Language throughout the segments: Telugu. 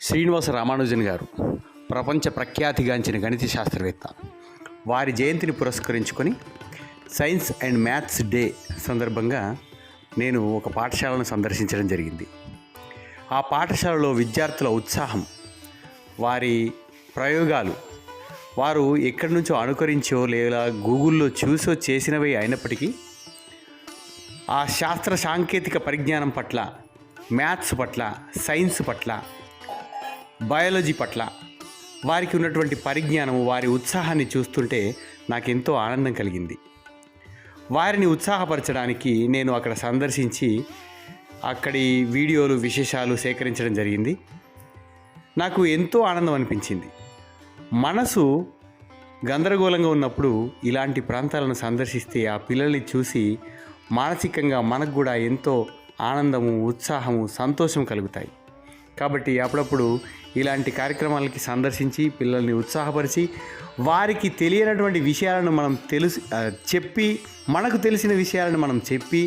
శ్రీనివాస రామానుజన్ గారు ప్రపంచ ప్రఖ్యాతిగాంచిన గణిత శాస్త్రవేత్త. వారి జయంతిని పురస్కరించుకొని సైన్స్ అండ్ మ్యాథ్స్ డే సందర్భంగా నేను ఒక పాఠశాలను సందర్శించడం జరిగింది. ఆ పాఠశాలలో విద్యార్థుల ఉత్సాహం వారి ప్రయోగాలు వారు ఎక్కడి నుంచో అనుకరించో లేదా గూగుల్లో చూసో చేసినవి అయినప్పటికీ ఆ శాస్త్ర సాంకేతిక పరిజ్ఞానం పట్ల మ్యాథ్స్ పట్ల సైన్స్ పట్ల బయాలజీ పట్ల వారికి ఉన్నటువంటి పరిజ్ఞానం వారి ఉత్సాహాన్ని చూస్తుంటే నాకెంతో ఆనందం కలిగింది. వారిని ఉత్సాహపరచడానికి నేను అక్కడ సందర్శించి అక్కడి వీడియోలు విశేషాలు సేకరించడం జరిగింది. నాకు ఎంతో ఆనందం అనిపించింది. మనసు గందరగోళంగా ఉన్నప్పుడు ఇలాంటి ప్రాంతాలను సందర్శిస్తే ఆ పిల్లల్ని చూసి మానసికంగా మనకు కూడా ఎంతో ఆనందము ఉత్సాహము సంతోషం కలుగుతాయి. కాబట్టి అప్పుడప్పుడు ఇలాంటి కార్యక్రమాలకి సందర్శించి పిల్లల్ని ఉత్సాహపరిచి వారికి తెలియనటువంటి విషయాలను మనం తెలుసు చెప్పి మనకు తెలిసిన విషయాలను మనం చెప్పి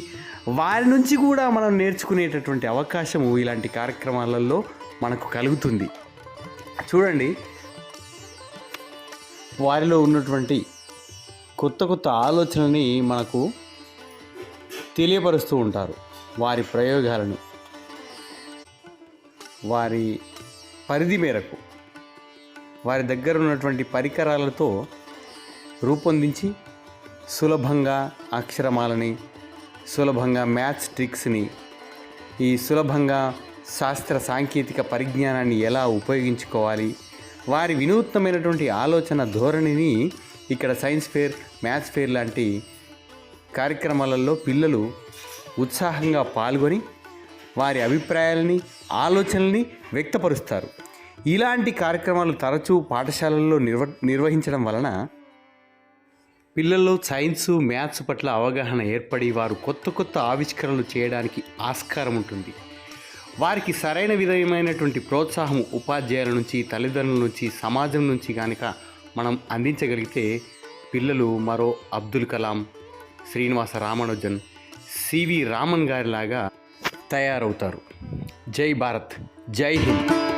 వారి నుంచి కూడా మనం నేర్చుకునేటటువంటి అవకాశము ఇలాంటి కార్యక్రమాలలో మనకు కలుగుతుంది. చూడండి వారిలో ఉన్నటువంటి కొత్త కొత్త ఆలోచనని మనకు తెలియపరుస్తూ ఉంటారు వారి ప్రయోగాలను. వారి పరిధి మేరకు వారి దగ్గర ఉన్నటువంటి పరికరాలతో రూపొందించి సులభంగా అక్షరమాలని సులభంగా మ్యాథ్స్ ట్రిక్స్ని ఈ సులభంగా శాస్త్ర సాంకేతిక పరిజ్ఞానాన్ని ఎలా ఉపయోగించుకోవాలి వారి వినూత్నమైనటువంటి ఆలోచన ధోరణిని ఇక్కడ సైన్స్ ఫేర్ మ్యాథ్స్ ఫేర్ లాంటి కార్యక్రమాలలో పిల్లలు ఉత్సాహంగా పాల్గొని వారి అభిప్రాయాలని ఆలోచనల్ని వ్యక్తపరుస్తారు. ఇలాంటి కార్యక్రమాలు తరచూ పాఠశాలల్లో నిర్వ నిర్వహించడం వలన పిల్లల్లో సైన్సు మ్యాథ్స్ పట్ల అవగాహన ఏర్పడి వారు కొత్త కొత్త ఆవిష్కరణలు చేయడానికి ఆస్కారం ఉంటుంది. వారికి సరైన విధమైనటువంటి ప్రోత్సాహం ఉపాధ్యాయుల నుంచి తల్లిదండ్రుల నుంచి సమాజం నుంచి కనుక మనం అందించగలిగితే పిల్లలు మరో అబ్దుల్ కలాం శ్రీనివాస రామానుజన్ సివి రామన్ గారిలాగా తయారవుతారు. జై భారత్. జై హింద్.